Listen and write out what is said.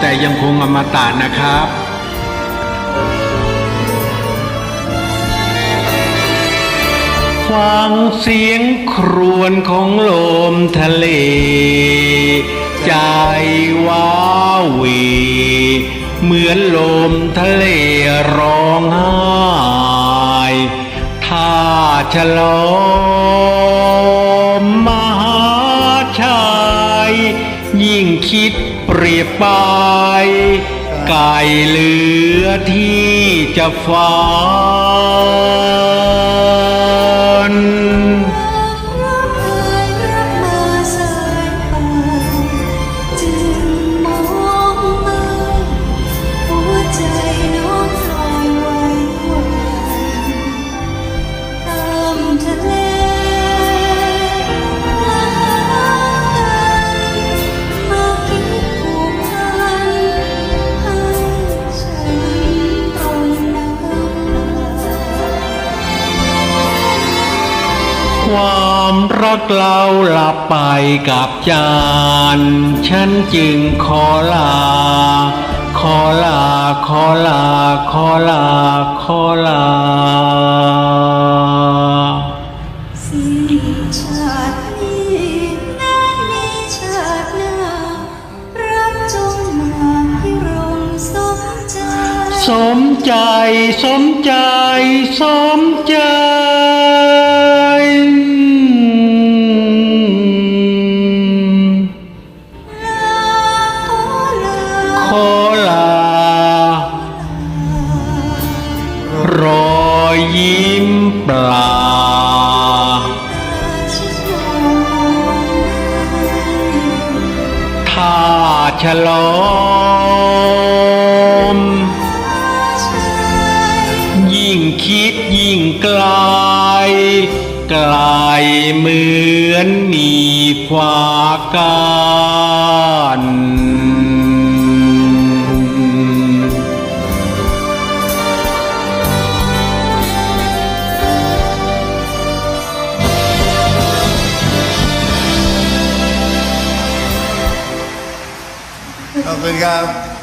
แต่ยังคงอมตะนะครับฟังเสียงครวญของลมทะเล ใจว้าเหวเหมือนลมทะเลร้องไห้ถ้าฉลอมมหาชัยยิ่งคิด เปรียบไปไก่เหลือที่จะฟัน ความรักเราหลับไปกับจาน ฉันจึงขอลา ขอลา ขอลา ขอลา ขอลาสิ้นชาตินี้แม้มีชาติหน้ารักจงมาพิรมสมใจ สมใจ สมใจ สมใจ ปลาถ้าฉลอม ยิ่งคิดยิ่งไกล ไกลเหมือนมีฟ้ากัน Obrigado.